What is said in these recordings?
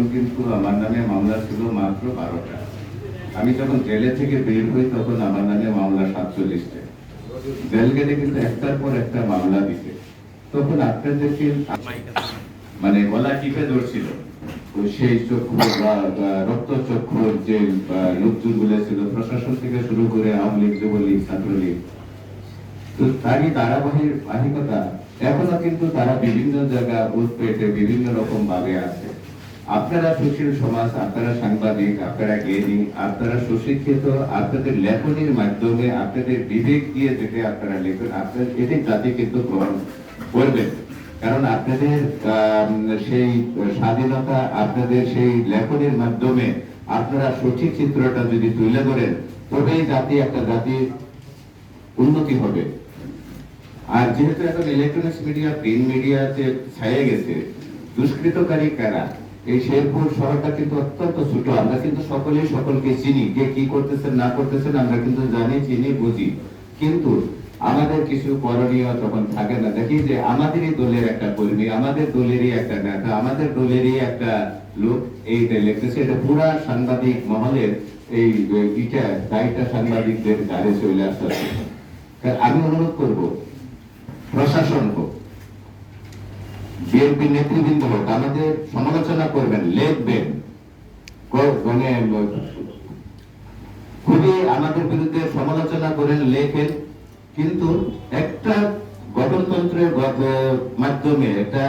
তখন কিন্তু আমার নামে মামলা ছিল মাত্র বারোটা। আমি যখন জেলে থেকে বের হই তখন আমার নামে মামলা সাতচল্লিশটা। জেল গেলে কিন্তু একটার পর একটা মামলা দিতে তখন আপনাদেরকে মানে গলা টিপে ধরছিল। সেই চক্ষু, বা বা রক্তচক্ষুর যে লোকজনগুলো ছিল প্রশাসন থেকে শুরু করে আওয়ামী লীগ, যুবলীগ, ছাত্রলীগ। তো তারই ধারাবাহিক বাহিকতা এখনও কিন্তু তারা বিভিন্ন জায়গা উৎপেটে বিভিন্ন রকম ভাবে আছে। আপনারা সুশীল সমাজ, আপনারা সাংবাদিক, আপনারা জ্ঞানী, আপনারা সুশিক্ষিত, আপনাদের লেখনির মাধ্যমে আপনাদের বিবেক দিয়ে যেটা আপনারা লেখেন, আপনার এটি জাতি কিন্তু গ্রহণ করবেন। কারণ আপনাদের সেই স্বাধীনতা, আপনাদের সেই লেখনের মাধ্যমে আপনারা সঠিক চিত্রটা যদি তুলে ধরেন, তবেই জাতি একটা জাতির উন্নতি হবে। আর যেহেতু এখন ইলেকট্রনিক্স মিডিয়া প্রিন্ট মিডিয়াতে ছায়ে গেছে, দুষ্কৃতকারী কারা? এই শেরপুর শহরটা কিন্তু অত্যন্ত ছোট। আমরা কিন্তু সকলেই সকলকে চিনি। কে কি করতেছেন, না করতেছেন, আমরা কিন্তু জানি, চিনি, বুঝি। কিন্তু আমাদের কিছু করণীয় তখন থাকে না। দেখি যে আমাদেরই দলের একটা কর্মী, আমাদের দলেরই একটা নেতা, আমাদের দলেরই একটা লোক এইটা লিখতেছে। এটা পুরা সাংবাদিক মহলের এই ইটা দায়টা সাংবাদিকদের গাড়ি চলে আসতেছে। আমি অনুরোধ করব প্রশাসন হোক বিএনপি নেতৃবৃন্দ আমাদের সমালোচনা করবেন, লিখবেন। মানে খুবই আমাদের বিরুদ্ধে সমালোচনা করেন, লেখেন। কিন্তু একটা গঠনতন্ত্রের মাধ্যমে একটা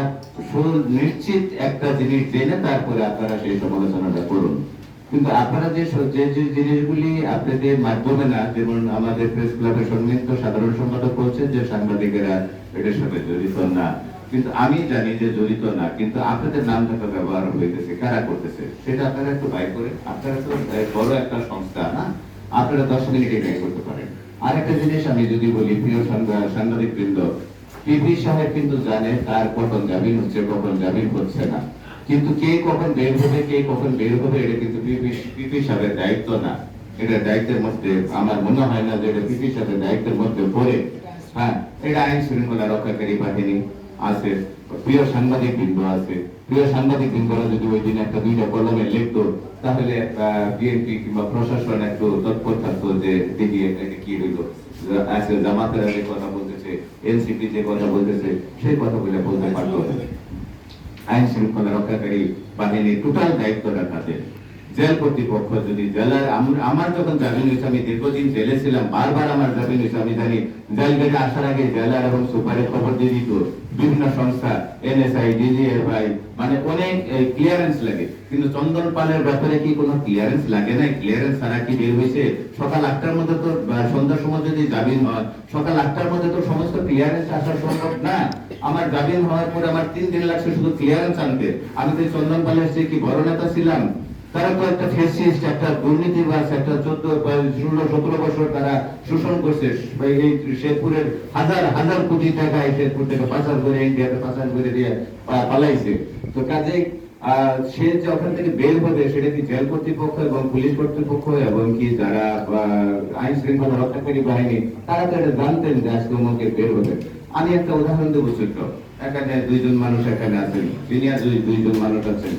সুনিশ্চিত একটা জিনিস জেনে তারপরে আপনারা সেই সমালোচনাটা করুন। কিন্তু আপনারা যে যে জিনিসগুলি আপনাদের মাধ্যমে না, যেমন আমাদের প্রেস ক্লাবের সম্মিলিত সাধারণ সম্পাদক বলছেন যে সাংবাদিকেরা এটার সাথে জড়িত না। কিন্তু আমি জানি যে জড়িত না, কিন্তু আপনাদের নাম থাকা ব্যবহার হইতেছে, কারা করতেছে? সেটা আপনারা একটু বাইর করে, আপনারা তো বড় একটা সংস্থা, না? আপনারা দশ মিনিটে ব্যয় করতে পারেন। আরেকটা জিনিস আমি যদি বলি, প্রিয় সাংবাদিক বৃন্দ পিপি সাহেব কিন্তু জানে তার কখন জামিন হচ্ছে, কখন জামিন হচ্ছে না। কিন্তু কে কখন বের হবে, কে কখন বের হবে, এটা কিন্তু পিপি সাহেবের দায়িত্ব না। এটা দায়িত্বের মধ্যে, আমার মনে হয় না যে এটা পিপি সাহেবের দায়িত্বের মধ্যে পড়ে। হ্যাঁ এটা আইন শৃঙ্খলা রক্ষাকারী বাহিনী আছে। প্রিয় সাংবাদিক বৃন্দ আছে। প্রিয় সাংবাদিক বৃন্দরা যদি ওই দিন একটা দুইটা কলমে লিখতো, তাহলে বিএনপি কিংবা প্রশাসন একটু তৎপর থাকতো যে দেখি এটা কি হইল? আজকে জামাতেরা যে কথা বলতেছে এনসিপি যে কথা বলতেছে, সেই কথাগুলো বলতে পারতো। আইন শৃঙ্খলা রক্ষাকারী বাহিনীর টোটাল দায়িত্বটা তাদের। জেল কর্তৃপক্ষ যদি জেলার আমার যখন জামিন হয়েছে, আমি দীর্ঘদিন জেলে ছিলাম, বারবার আমার জামিন হয়েছে, আমি জানি জেল গেটে আসার আগে জেলার এবং সুপারের খবর দিয়ে দিত, বিভিন্ন সংস্থা, এনএসআই, ডিজিএফআই মানে অনেক ক্লিয়ারেন্স লাগে। কিন্তু চন্দন পালের ব্যাপারে কি কোনো ক্লিয়ারেন্স লাগে না ক্লিয়ারেন্স ছাড়া কি বের হয়েছে? সকাল আটটার মধ্যে তো সন্ধ্যার সময় যদি জামিন হয়, সকাল আটটার মধ্যে তো সমস্ত ক্লিয়ারেন্স আসা সম্ভব না। আমার জামিন হওয়ার পরে আমার তিন দিন লাগছে শুধু ক্লিয়ারেন্স আনতে। আমি তো চন্দন পালের কি বড় নেতা ছিলাম? তারা তো একটা ফেসিস্ট একটা দুর্নীতিবাস একটা চোদ্দ ষোলো সতেরো বছর তারা শোষণ করছে। এই শেরপুরের হাজার হাজার কোটি টাকা এই শেরপুর থেকে পাচার করে, ইন্ডিয়াতে পাচার করে দিয়ে পালাইছে। তো কাজে সে যে ওখান থেকে বের হবে, সেটা কি জেল কর্তৃপক্ষ এবং পুলিশ কর্তৃপক্ষ এবং কি যারা আইন শৃঙ্খলা রক্ষাকারী বাহিনী, তারা তো এটা জানতেন যে আজকে অমুকে বের হবে। আমি একটা উদাহরণ দেবো ছোট্ট এখানে দুইজন মানুষ এখানে আছেন। সিনিয়র দুই, দুইজন মানুষ আছেন।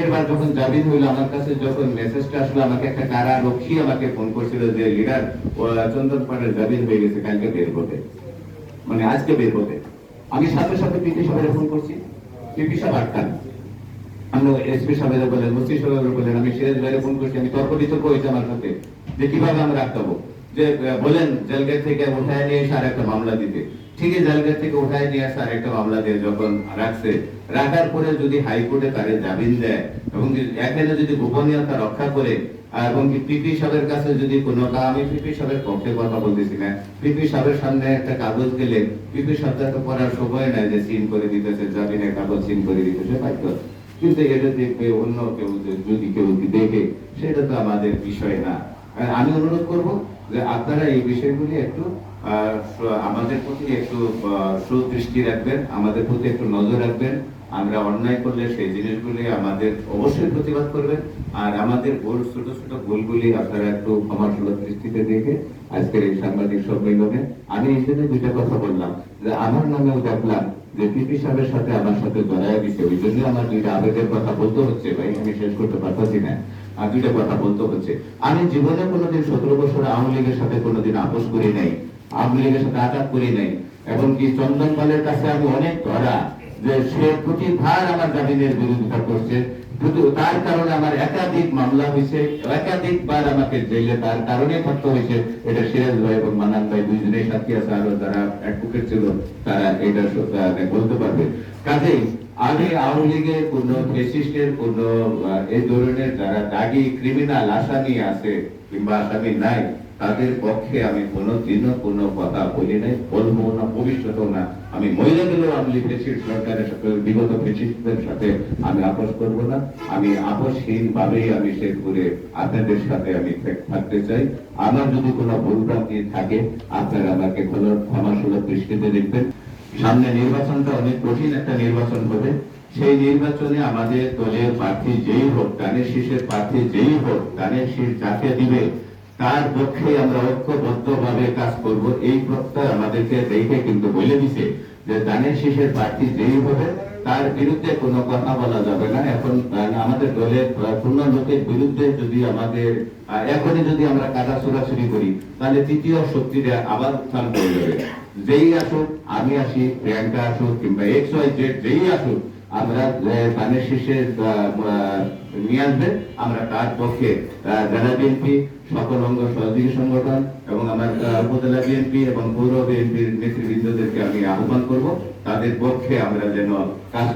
এর যখন হইল, আমার কাছে যখন মেসেজটা আসলো, আমাকে একটা আমাকে ফোন করছিল যে, লিডার চন্দন জামিন হয়ে গেছে, কালকে বের হতে মানে আজকে বের হতে আমি সাথে সাথে সাহেবের ফোন করছি। পিপি সাহেব আটকান। আমি এসপি সাহেবের বলেন মুসি সাহেবের বলেন আমি সিরাজ ভাইয়ের ফোন করছি। আমি তর্ক বিতর্ক হয়েছে আমার সাথে, যে কীভাবে আমরা আটকাবো? যে বলেন জেলগেট থেকে উঠায় নিয়ে এসে আর একটা মামলা দিতে। ঠিকই জেলগেট থেকে উঠায় নিয়ে আসে আর একটা মামলা দিয়ে যখন রাখছে, রাখার পরে যদি হাইকোর্টে তারে জামিন দেয় এবং এখানে যদি গোপনীয়তা রক্ষা করে এবং পিপি সাহেবের কাছে যদি কোনো আমি পিপি সাহেবের পক্ষে কথা বলতেছি না। পিপি সাহেবের সামনে একটা কাগজ গেলে, পিপি সাহেব তো পড়ার সময় নাই যে সিন করে দিতেছে, জামিনের কাগজ সিন করে দিতেছে পাইতো কিন্তু এটা দেখবে অন্য কেউ যদি কেউ দেখে, সেটা তো আমাদের বিষয় না। আমি অনুরোধ করব যে আপনারা এই বিষয়গুলি একটু আমাদের প্রতি একটু সুদৃষ্টি রাখবেন, আমাদের প্রতি একটু নজর রাখবেন। আমরা অন্যায় করলে সেই জিনিসগুলি আমাদের অবশ্যই প্রতিবাদ করবেন। আর আমাদের ভুল, ছোট ছোট ভুলগুলি আপনারা একটু ক্ষমাসুলভ দৃষ্টিতে দেখে আজকের এই সাংবাদিক সম্মেলনে আমি এই জন্য দুইটা কথা বললাম। যে আমার নামেও দেখলাম যে পিপি সাহেবের সাথে আমার সাথে জড়াই দিচ্ছে ওই জন্য আমার দুইটা আবেগের কথা বলতে হচ্ছে ভাই আমি শেষ করতে পারতেছি না। আর দুইটা কথা বলতে হচ্ছে। আমি জীবনে কোনোদিন সতেরো বছর আওয়ামী লীগের সাথে কোনোদিন আপোষ করি নাই, আওয়ামী লীগের সাথে আঘাত করি নাই এবং কি চন্দন পালের কাছে আমি অনেক ধরা যে সে প্রতিবার আমার জামিনের বিরোধিতা করছে। তার কারণে আমার একাধিক মামলা হয়েছে একাধিকবার আমাকে জেলে তার কারণে থাকতে হয়েছে। এটা সিরাজ ভাই এবং মানান ভাই দুইজনেই সাক্ষী আছে আরও যারা অ্যাডভোকেট ছিল, তারা এটা বলতে পারবে। কাজেই আমি আওয়ামী লীগের কোন ফেসিস্টের কোন এই ধরনের যারা দাগি ক্রিমিনাল আসামি আছে কিংবা আসামি নাই, তাদের পক্ষে আমি কোনোদিনও কোনো কথা বলি নাই, বলব না, ভবিষ্যতেও না। আমি মহিলা গেলেও আমি ফেসিস্ট সরকারের সাথে, বিগত ফেসিস্টদের সাথে আমি আপোষ করব না। আমি আপোষহীন ভাবেই আমি শেরপুরে আপনাদের সাথে আমি থাকতে চাই। আমার যদি কোনো ভুল ভ্রান্তি থাকে, আপনারা আমাকে কোনো ক্ষমাসুলভ দৃষ্টিতে দেখবেন। সামনে নির্বাচনটা অনেক কঠিন একটা নির্বাচন হবে। সেই নির্বাচনে আমাদের দলের প্রার্থী যেই হোক দানের শীর্ষের প্রার্থী যেই হোক দানের শীর্ষ যাকে দিবে, তার পক্ষে আমরা ঐক্যবদ্ধ ভাবে কাজ করব। এই প্রত্যয় আমাদেরকে দেখে কিন্তু বলে দিছে। যে দানের শীষের প্রার্থী যেই হবে, তার বিরুদ্ধে কোনো কথা বলা যাবে না। এখন আমাদের দলের পূর্ণ লোকের বিরুদ্ধে যদি আমাদের এখনই যদি আমরা কাটা ছোড়াছুরি করি, তাহলে তৃতীয় শক্তিটা আবার উত্থান করে যাবে। যেই আসুক, আমি আসি, প্রিয়াঙ্কা আসুক, কিংবা এক্স ওয়াই জেড যেই আসুক আমরা ধানের শীর্ষে নিয়ে আসবে। আমরা তার পক্ষে জেলা বিএনপি, সকল অঙ্গ সহযোগী সংগঠন এবং আমার উপজেলা বিএনপি এবং পৌর বিএনপির নেতৃবৃন্দদেরকে আমি আহ্বান করব। তাদের পক্ষে আমরা যেন কাজ